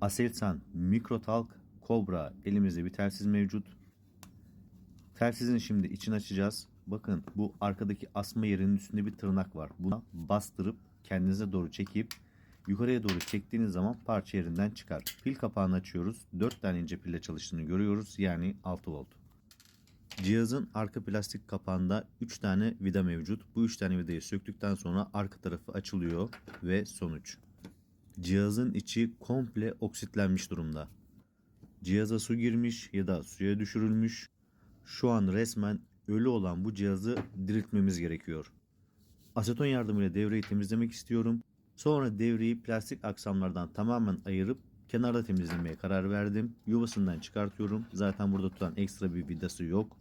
Aselsan Mikrotalk Cobra elimizde bir telsiz mevcut. Telsizin şimdi içini açacağız. Bakın bu arkadaki asma yerinin üstünde bir tırnak var. Buna bastırıp kendinize doğru çekip yukarıya doğru çektiğiniz zaman parça yerinden çıkar. Pil kapağını açıyoruz. 4 tane ince pille çalıştığını görüyoruz. Yani 6 volt. Cihazın arka plastik kapağında 3 tane vida mevcut. Bu 3 tane vidayı söktükten sonra arka tarafı açılıyor ve sonuç. Cihazın içi komple oksitlenmiş durumda. Cihaza su girmiş ya da suya düşürülmüş. Şu an resmen ölü olan bu cihazı diriltmemiz gerekiyor. Aseton yardımıyla devreyi temizlemek istiyorum. Sonra devreyi plastik aksamlardan tamamen ayırıp kenarda temizlemeye karar verdim. Yuvasından çıkartıyorum. Zaten burada tutan ekstra bir vidası yok.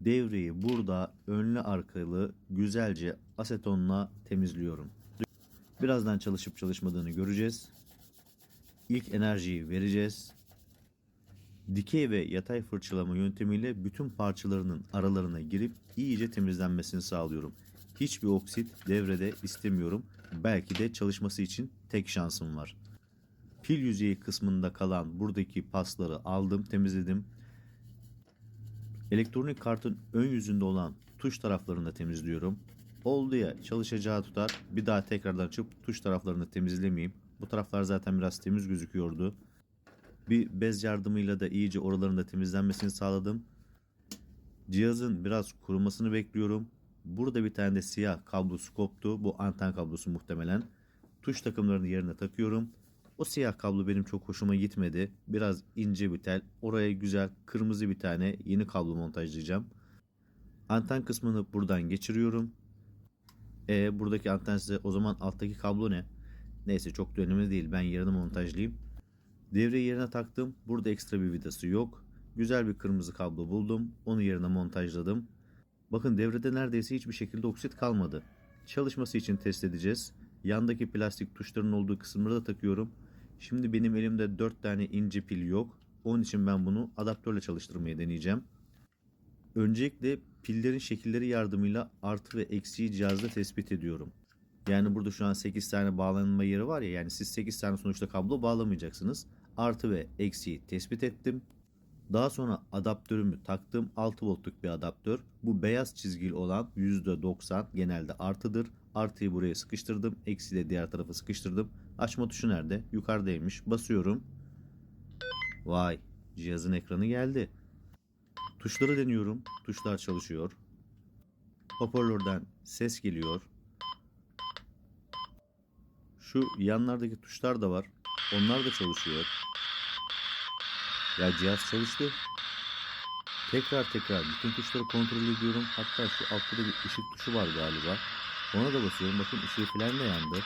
Devreyi burada önlü arkalı güzelce asetonla temizliyorum. Birazdan çalışıp çalışmadığını göreceğiz. İlk enerjiyi vereceğiz. Dikey ve yatay fırçalama yöntemiyle bütün parçalarının aralarına girip iyice temizlenmesini sağlıyorum. Hiçbir oksit devrede istemiyorum. Belki de çalışması için tek şansım var. Pil yüzeyi kısmında kalan buradaki pasları aldım, temizledim. Elektronik kartın ön yüzünde olan tuş taraflarını da temizliyorum. Oldu ya çalışacağı tutar. Bir daha tekrardan açıp tuş taraflarını temizlemeyeyim. Bu taraflar zaten biraz temiz gözüküyordu. Bir bez yardımıyla da iyice oraların da temizlenmesini sağladım. Cihazın biraz kurumasını bekliyorum. Burada bir tane de siyah kablosu koptu. Bu anten kablosu muhtemelen. Tuş takımlarını yerine takıyorum. O siyah kablo benim çok hoşuma gitmedi. Biraz ince bir tel. Oraya güzel kırmızı bir tane yeni kablo montajlayacağım. Anten kısmını buradan geçiriyorum. E buradaki anten size o zaman alttaki kablo ne? Neyse çok da önemli değil. Ben yerini montajlayayım. Devreyi yerine taktım. Burada ekstra bir vidası yok. Güzel bir kırmızı kablo buldum. Onu yerine montajladım. Bakın devrede neredeyse hiçbir şekilde oksit kalmadı. Çalışması için test edeceğiz. Yandaki plastik tuşların olduğu kısımları da takıyorum. Şimdi benim elimde 4 tane ince pil yok. Onun için ben bunu adaptörle çalıştırmayı deneyeceğim. Öncelikle pillerin şekilleri yardımıyla artı ve eksiği cihazda tespit ediyorum. Yani burada şu an 8 tane bağlanma yeri var ya yani siz 8 tane sonuçta kablo bağlamayacaksınız. Artı ve eksiği tespit ettim. Daha sonra adaptörümü taktım. 6 voltluk bir adaptör. Bu beyaz çizgili olan %90 genelde artıdır. Artıyı buraya sıkıştırdım. Eksi de diğer tarafa sıkıştırdım. Açma tuşu nerede? Yukarıdaymış. Basıyorum. Vay cihazın ekranı geldi. Tuşları deniyorum. Tuşlar çalışıyor. Hoparlörden ses geliyor. Şu yanlardaki tuşlar da var. Onlar da çalışıyor. Ya cihaz çalıştı. Tekrar tekrar bütün tuşları kontrol ediyorum. Hatta şu altta da bir ışık tuşu var galiba. Ona da basıyorum. Bakın ışığı falan da yandı.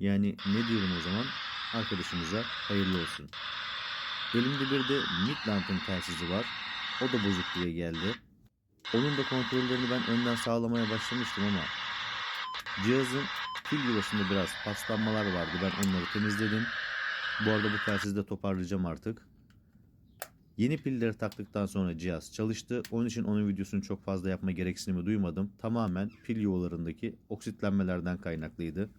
Yani ne diyorum o zaman? Arkadaşımıza hayırlı olsun. Elimde bir de Midland'ın telsizi var. O da bozuk diye geldi. Onun da kontrollerini ben önden sağlamaya başlamıştım ama cihazın pil yuvasında biraz paslanmalar vardı. Ben onları temizledim. Bu arada bu telsizi de toparlayacağım artık. Yeni pilleri taktıktan sonra cihaz çalıştı. Onun için onun videosunu çok fazla yapma gereksinimi duymadım. Tamamen pil yuvalarındaki oksitlenmelerden kaynaklıydı.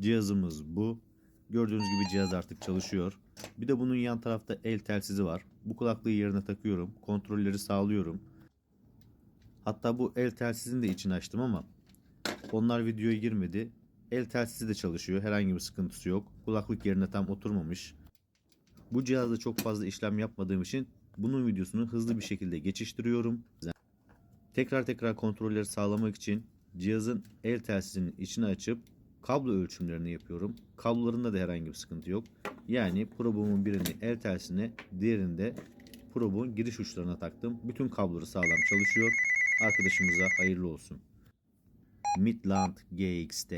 Cihazımız bu. Gördüğünüz gibi cihaz artık çalışıyor. Bir de bunun yan tarafta el telsizi var. Bu kulaklığı yerine takıyorum. Kontrolleri sağlıyorum. Hatta bu el telsizini de içini açtım ama onlar videoya girmedi. El telsizi de çalışıyor. Herhangi bir sıkıntısı yok. Kulaklık yerine tam oturmamış. Bu cihazda çok fazla işlem yapmadığım için bunun videosunu hızlı bir şekilde geçiştiriyorum. Tekrar tekrar kontrolleri sağlamak için cihazın el telsizinin içini açıp kablo ölçümlerini yapıyorum. Kablolarında da herhangi bir sıkıntı yok. Yani probumun birini el telsizine, diğerini de probun giriş uçlarına taktım. Bütün kabloları sağlam çalışıyor. Arkadaşımıza hayırlı olsun. Midland GXT